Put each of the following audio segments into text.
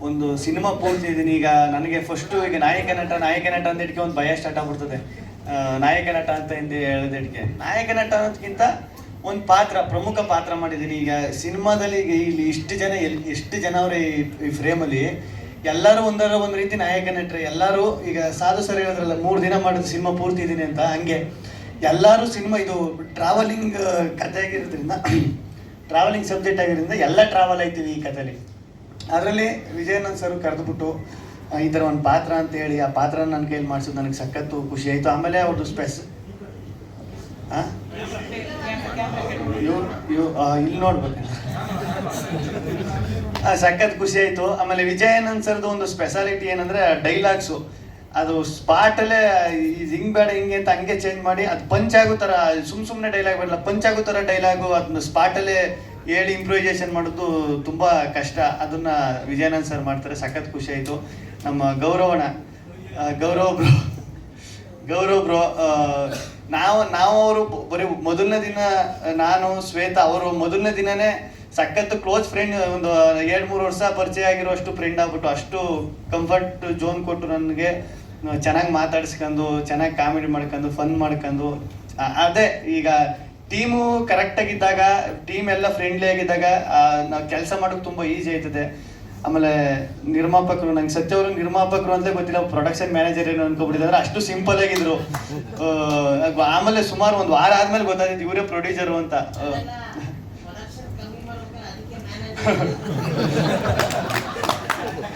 ಒಂದು ಸಿನಿಮಾ ಪೂರ್ತಿ ಇದ್ದೀನಿ. ಈಗ ನನಗೆ ಫಸ್ಟು ಈಗ ನಾಯಕ ನಟ ನಾಯಕ ನಟ ಅಂದಿಟ್ಕೆ ಒಂದು ಭಯ ಸ್ಟಾರ್ಟ್ ಆಗ್ಬಿಡ್ತದೆ. ನಾಯಕ ನಟ ಅಂತ ಹಿಂದೆ ಹೇಳಿದಕ್ಕೆ ನಾಯಕ ನಟ ಅನ್ನೋದಕ್ಕಿಂತ ಒಂದು ಪಾತ್ರ, ಪ್ರಮುಖ ಪಾತ್ರ ಮಾಡಿದ್ದೀನಿ. ಈಗ ಸಿನಿಮಾದಲ್ಲಿ ಈಗ ಇಲ್ಲಿ ಇಷ್ಟು ಜನ ಎಲ್ ಎಷ್ಟು ಜನ ಅವರೇ ಈ- ಈ ಫ್ರೇಮಲ್ಲಿ ಎಲ್ಲರೂ ಒಂದರ ಒಂದು ರೀತಿ ನಾಯಕ ನಟರು, ಎಲ್ಲರೂ ಈಗ ಸಾಧು ಸರ್ ಹೇಳಿದ್ರಲ್ಲ, ಮೂರು ದಿನ ಮಾಡಿದ ಸಿನಿಮಾ ಪೂರ್ತಿ ಇದ್ದೀನಿ ಅಂತ, ಹಂಗೆ. ಎಲ್ಲರೂ ಸಿನಿಮಾ ಇದು ಟ್ರಾವೆಲಿಂಗ್ ಕಥೆ ಆಗಿರೋದ್ರಿಂದ ಟ್ರಾವೆಲಿಂಗ್ ಸಬ್ಜೆಕ್ಟ್ ಆಗಿರೋದ್ರಿಂದ ಎಲ್ಲ ಟ್ರಾವೆಲ್ ಆಯ್ತೀವಿ ಈ ಕಥೆಲಿ. ಅದರಲ್ಲಿ ವಿಜಯನಂದ್ ಸರ್ ಕರೆದುಬಿಟ್ಟು ಈ ಥರ ಒಂದು ಪಾತ್ರ ಅಂತ ಹೇಳಿ ಆ ಪಾತ್ರ ನನ್ನ ಕೈಯಲ್ಲಿ ಮಾಡಿಸೋದು ನನಗೆ ಸಖತ್ತು ಖುಷಿ ಆಯಿತು. ಆಮೇಲೆ ಅವ್ರದ್ದು ಸ್ಪೆಸ್ ಇಲ್ಲಿ ನೋಡ್ಬೇಕು. ಸಖತ್ ಖುಷಿ ಆಯ್ತು. ಆಮೇಲೆ ವಿಜಯಾನಂದ್ ಸರ್ದು ಒಂದು ಸ್ಪೆಷಾಲಿಟಿ ಏನಂದ್ರೆ, ಡೈಲಾಗ್ಸು. ಅದು ಸ್ಪಾಟಲ್ಲೇ ಹಿಂಗ್ ಬೇಡ ಹಿಂಗೆ ಅಂತ ಹಂಗೆ ಚೇಂಜ್ ಮಾಡಿ, ಅದು ಪಂಚ್ ಆಗೋ ಥರ ಸುಮ್ ಸುಮ್ಮನೆ ಡೈಲಾಗ್ ಬರಲ್ಲ ಪಂಚ್ ಆಗೋ ಥರ ಡೈಲಾಗು ಅದನ್ನ ಸ್ಪಾಟಲ್ಲೇ ಹೇಳಿ ಇಂಪ್ರೂವೈಸೇಷನ್ ಮಾಡೋದು ತುಂಬ ಕಷ್ಟ. ಅದನ್ನ ವಿಜಯಾನಂದ್ ಸರ್ ಮಾಡ್ತಾರೆ. ಸಖತ್ ಖುಷಿ ಆಯಿತು. ನಮ್ಮ ಗೌರವಣ ಗೌರವ ಬ್ರೋ, ಗೌರವ್ ಬ್ರೋ ನಾವು ನಾವು ಅವರು ಬರೀ ಮೊದಲನೇ ದಿನ, ನಾನು, ಶ್ವೇತಾ ಅವರು ಮೊದಲನೇ ದಿನನೇ ಸಖತ್ ಕ್ಲೋಸ್ ಫ್ರೆಂಡ್ ಒಂದು ಎರಡು ಮೂರು ವರ್ಷ ಪರಿಚಯ ಆಗಿರೋಷ್ಟು ಫ್ರೆಂಡ್ ಆಗ್ಬಿಟ್ಟು ಅಷ್ಟು ಕಂಫರ್ಟ್ ಜೋನ್ ಕೊಟ್ಟು ನನಗೆ, ಚೆನ್ನಾಗಿ ಮಾತಾಡಿಸ್ಕೊಂಡು ಚೆನ್ನಾಗಿ ಕಾಮಿಡಿ ಮಾಡ್ಕೊಂಡು ಫನ್ ಮಾಡ್ಕೊಂಡು ಅದೇ ಈಗ ಟೀಮು ಕರೆಕ್ಟಾಗಿದ್ದಾಗ ಟೀಮ್ ಎಲ್ಲ ಫ್ರೆಂಡ್ಲಿ ಆಗಿದ್ದಾಗ ನಾವು ಕೆಲಸ ಮಾಡೋಕೆ ತುಂಬ ಈಸಿ ಆಯ್ತದೆ. ಆಮೇಲೆ ನಿರ್ಮಾಪಕರು, ನಂಗೆ ಸತ್ಯ ಅವರು ನಿರ್ಮಾಪಕರು ಅಂತ ಗೊತ್ತಿಲ್ಲ ಪ್ರೊಡಕ್ಷನ್ ಮ್ಯಾನೇಜರ್ ಏನು ಅನ್ಕೊಬಿಟ್ಟಿದ್ದಾರೆ ಅಷ್ಟು ಸಿಂಪಲ್ ಆಗಿದ್ರು. ಆಮೇಲೆ ಸುಮಾರು ಒಂದು ವಾರ ಆದ್ಮೇಲೆ ಗೊತ್ತಾಯ್ತು, ಇವರೇ ಪ್ರೊಡ್ಯೂಸರು ಅಂತ.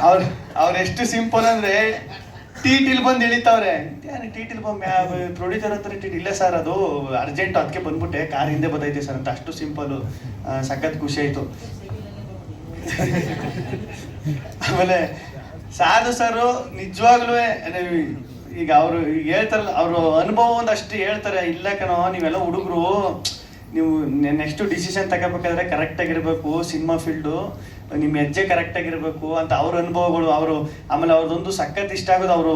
ಅವ್ರ, ಅವ್ರು ಎಷ್ಟು ಸಿಂಪಲ್ ಅಂದ್ರೆ ಟೀಟಿಲ್ ಬಂದು ಇಳಿತಾವ್ರೆ. ಟೀಟಿಲ್ ಬಂದ್ ಪ್ರೊಡ್ಯೂಸರ್ ಹತ್ರ ಟೀಟ್ ಇಲ್ಲ ಸರ್, ಅದು ಅರ್ಜೆಂಟ್ ಅದಕ್ಕೆ ಬಂದ್ಬಿಟ್ಟೆ. ಕಾರ್ ಹಿಂದೆ ಬದೈತೆ ಸರ್ ಅಂತ. ಅಷ್ಟು ಸಿಂಪಲ್ ಸಖತ್ ಖುಷಿ ಆಯ್ತು. ಆಮೇಲೆ ಸಾಧು ಸರ್ ನಿಜವಾಗ್ಲೂ ಈಗ ಅವರು ಹೇಳ್ತಾರಲ್ಲ, ಅವರು ಅನುಭವ ಒಂದಷ್ಟು ಹೇಳ್ತಾರೆ. ಇಲ್ಲ ಕಣೋ, ನೀವೆಲ್ಲ ಹುಡುಗರು ನೀವು ನೆಕ್ಸ್ಟ್ ಡಿಸಿಷನ್ ತಗೋಬೇಕಾದ್ರೆ ಕರೆಕ್ಟ್ ಆಗಿರ್ಬೇಕು ಸಿನಿಮಾ ಫೀಲ್ಡು ನಿಮ್ಮ ಹೆಜ್ಜೆ ಕರೆಕ್ಟ್ ಆಗಿರ್ಬೇಕು ಅಂತ ಅವ್ರ ಅನುಭವಗಳು, ಅವರು ಆಮೇಲೆ ಅವ್ರದ್ದೊಂದು ಸಖತ್ ಇಷ್ಟ ಆಗೋದು ಅವರು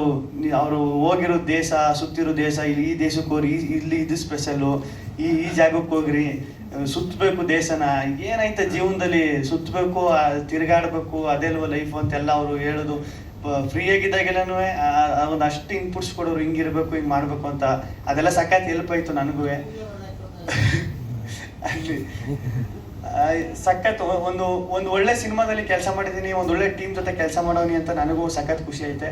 ಅವರು ಹೋಗಿರೋ ದೇಶ, ಸುತ್ತಿರೋ ದೇಶ ಇಲ್ಲಿ ಈ ದೇಶಕ್ಕೆ ಹೋಗ್ರಿ ಇಲ್ಲಿ ಇದು ಸ್ಪೆಷಲ್ಲು ಈ ಈ ಜಾಗಕ್ಕೆ ಹೋಗ್ರಿ, ಸುತ್ತಬೇಕು ದೇಶನ ಏನೈತೆ ಜೀವನದಲ್ಲಿ ಸುತ್ತಬೇಕು ತಿರುಗಾಡಬೇಕು, ಅದೆಲ್ವ ಲೈಫ್ ಅಂತೆಲ್ಲ ಅವರು ಹೇಳೋದು. ಫ್ರೀ ಆಗಿದ್ದಾಗೆಲ್ಲನೂ ಒಂದು ಅಷ್ಟು ಇನ್ಪುಟ್ಸ್ ಕೊಡೋರು ಹಿಂಗಿರ್ಬೇಕು, ಹಿಂಗೆ ಮಾಡಬೇಕು ಅಂತ ಅದೆಲ್ಲ ಸಖತ್ ಹೆಲ್ಪ್ ಆಯ್ತು ನನಗೂ ಸಖತ್ ಒಂದು ಒಂದು ಒಳ್ಳೆ ಸಿನಿಮಾದಲ್ಲಿ ಕೆಲಸ ಮಾಡಿದ್ದೀನಿ ಒಂದು ಒಳ್ಳೆ ಟೀಮ್ ಜೊತೆ ಕೆಲಸ ಮಾಡೋನಿ ಅಂತ ನನಗೂ ಸಖತ್ ಖುಷಿ ಐತೆ.